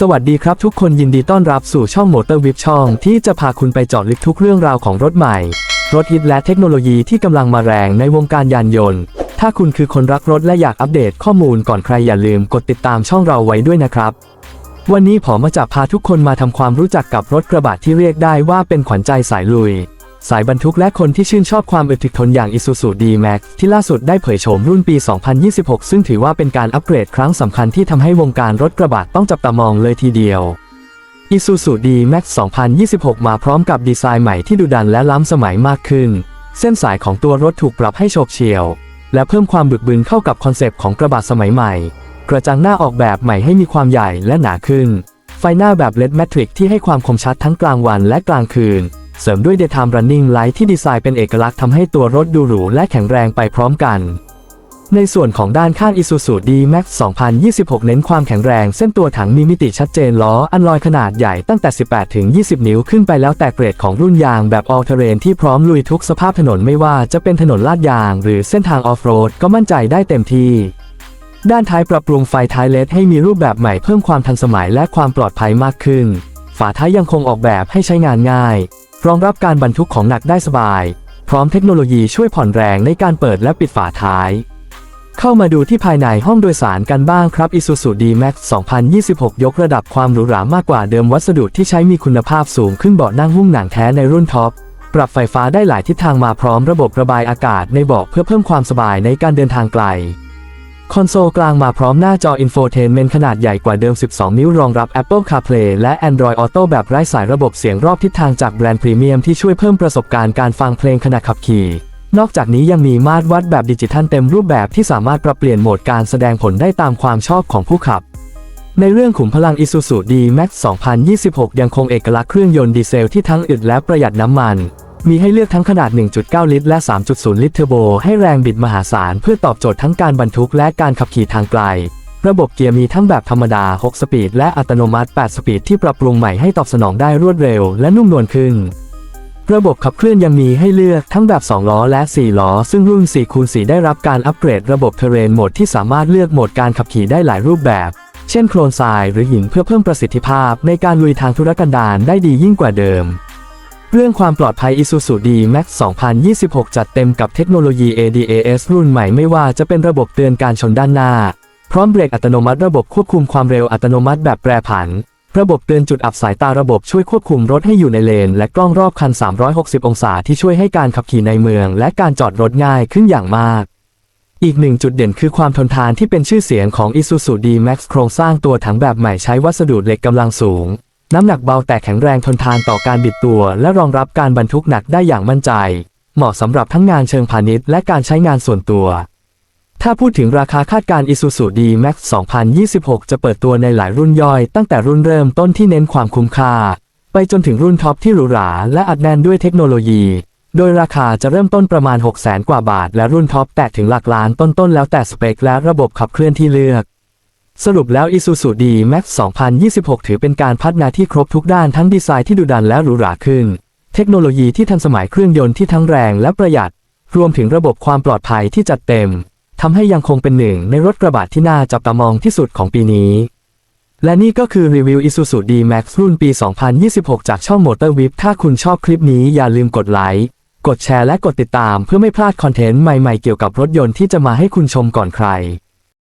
สวัสดีครับทุกคนยินดีต้อนรับสู่ช่องมอเตอร์วิบช่องที่จะพาคุณไปเจาะลึกทุกเรื่องราวของรถใหม่ รถฮิตและเทคโนโลยีที่กำลังมาแรงในวงการยานยนต์ ถ้าคุณคือคนรักรถและอยากอัปเดตข้อมูลก่อนใครอย่าลืมกดติดตามช่องเราไว้ด้วยนะครับ วันนี้ผมมาจะพาทุกคนมาทำความรู้จักกับรถกระบะที่เรียกได้ว่าเป็นขวัญใจสายลุย สายบรรทุกและคนที่ชื่นชอบความอึดถึกทนอย่าง Isuzu D-Max ที่ล่าสุดได้เผยโฉมรุ่นปี 2026 ซึ่งถือว่าเป็นการอัปเกรดครั้งสำคัญที่ทำให้วงการรถกระบะต้องจับตามองเลยทีเดียว Isuzu D-Max 2026 มาพร้อมกับดีไซน์ใหม่ที่ดุดันและล้ำสมัยมากขึ้น เส้นสายของตัวรถถูกปรับให้โฉบเฉี่ยว และเพิ่มความบึกบึนเข้ากับคอนเซปต์ของกระบะสมัยใหม่ กระจังหน้าออกแบบใหม่ให้มีความใหญ่และหนาขึ้น ไฟหน้าแบบ LED Matrix ที่ให้ความคมชัดทั้งกลางวันและกลางคืน เสริมด้วย Daytime Running Light ที่ดีไซน์เป็นเอกลักษณ์ทำให้ตัวรถดูหรูและแข็งแรงไปพร้อมกัน ในส่วนของด้านข้าง Isuzu D-Max 2026 เน้นความแข็งแรง เส้นตัวถังมีมิติชัดเจนล้ออันลอยขนาดใหญ่ตั้งแต่ 18 ถึง 20 นิ้วขึ้นไปแล้วแต่เกรดของรุ่นยางแบบ All Terrain ที่พร้อมลุยทุกสภาพถนนไม่ว่าจะเป็นถนนลาดยาง หรือเส้นทางออฟโรดก็มั่นใจได้เต็มที่ด้านท้ายปรับปรุงไฟท้ายเลดให้มีรูปแบบใหม่เพิ่มความทันสมัยและความปลอดภัยมากขึ้น ฝาท้ายยังคงออกแบบให้ใช้งานง่าย รองรับการบรรทุกของหนักได้สบาย พร้อมเทคโนโลยีช่วยผ่อนแรงในการเปิดและปิดฝาท้าย เข้ามาดูที่ภายในห้องโดยสารกันบ้างครับ Isuzu D-Max 2026 ยกระดับความหรูหรามากกว่าเดิมวัสดุที่ใช้มีคุณภาพสูงขึ้นเบาะนั่งหุ้มหนังแท้ในรุ่นท็อปปรับไฟฟ้าได้หลายทิศทางมาพร้อมระบบระบายอากาศในเบาะเพื่อเพิ่มความสบายในการเดินทางไกล คอนโซลกลางมาพร้อมหน้าจอ Infotainment ขนาดใหญ่กว่าเดิม 12 นิ้วรองรับ Apple CarPlay และ Android Auto แบบไร้สายระบบเสียงรอบทิศทางจากแบรนด์พรีเมียมที่ช่วยเพิ่มประสบการณ์การฟังเพลงขณะขับขี่ นอกจากนี้ยังมีมาตรวัดแบบดิจิทัลเต็มรูปแบบที่สามารถปรับเปลี่ยนโหมดการแสดงผลได้ตามความชอบของผู้ขับ ในเรื่องขุมพลัง Isuzu D-Max 2026 ยังคงเอกลักษณ์เครื่องยนต์ดีเซลที่ทั้งอึดและประหยัดน้ำมัน มีให้เลือกทั้งขนาด 1.9 ลิตร และ 3.0 ลิตรเทอร์โบ ให้แรงบิดมหาศาล เพื่อตอบโจทย์ทั้งการบรรทุกและการขับขี่ทางไกล ระบบเกียร์มีทั้งแบบธรรมดา 6 สปีด และอัตโนมัติ 8 สปีด ที่ปรับปรุงใหม่ให้ตอบสนองได้รวดเร็ว และนุ่มนวลขึ้น ระบบขับเคลื่อนยังมีให้เลือกทั้งแบบ 2 ล้อ และ 4 ล้อ ซึ่งรุ่น 4 คูณ 4 ได้รับการอัปเกรดระบบเทเรนโหมดที่สามารถเลือกโหมดการขับขี่ได้หลายรูปแบบ เช่นโคลนทรายหรือหินเพื่อเพิ่มประสิทธิภาพในการลุยทางธุรกันดารได้ดียิ่งกว่าเดิม เรื่องความปลอดภัย Isuzu D-Max 2026 จัดเต็มกับเทคโนโลยี ADAS รุ่นใหม่ไม่ว่าจะเป็นระบบเตือนการชนด้านหน้า พร้อมเบรกอัตโนมัติระบบควบคุมความเร็วอัตโนมัติแบบแปรผัน ระบบเตือนจุดอับสายตาระบบช่วยควบคุมรถให้อยู่ในเลน และกล้องรอบคัน 360 องศาที่ช่วยให้การขับขี่ในเมือง และการจอดรถง่ายขึ้นอย่างมาก อีกหนึ่งจุดเด่นคือความทนทานที่เป็นชื่อเสียงของ Isuzu D-Max โครงสร้างตัวถังแบบใหม่ใช้วัสดุเหล็กกำลังสูง น้ำหนักเบาแต่แข็งแรงทนทานต่อการบิดตัว และรองรับการบรรทุกหนักได้อย่างมั่นใจ เหมาะสำหรับทั้งงานเชิงพาณิชย์และการใช้งานส่วนตัว ถ้าพูดถึงราคาคาดการ Isuzu D-Max 2026 จะเปิดตัวในหลายรุ่นย่อย ตั้งแต่รุ่นเริ่มต้นที่เน้นความคุ้มค่า ไปจนถึงรุ่นท็อปที่หรูหราและอัดแน่นด้วยเทคโนโลยี โดยราคาจะเริ่มต้นประมาณ 6 0 0 0 0 0 กว่าบาท และรุ่นท็อปแตะถึงหลักล้านต้นๆแล้วแต่สเปคและระบบขับเคลื่อนที่เลือก สรุปแล้ว Isuzu D-Max 2026 ถือเป็นการพัฒนาที่ครบทุกด้านทั้งดีไซน์ที่ดุดันและหรูหราขึ้น เทคโนโลยีที่ทันสมัยเครื่องยนต์ที่ทั้งแรงและประหยัด รวมถึงระบบความปลอดภัยที่จัดเต็ม ทำให้ยังคงเป็นหนึ่งในรถกระบะที่น่าจับตามองที่สุดของปีนี้ และนี่ก็คือรีวิว Isuzu D-Max รุ่นปี 2026 จากช่อง Motor Whip ถ้าคุณชอบคลิปนี้อย่าลืมกดไลค์ กดแชร์และกดติดตามเพื่อไม่พลาดคอนเทนต์ใหม่ๆเกี่ยวกับรถยนต์ที่จะมาให้คุณชมก่อนใคร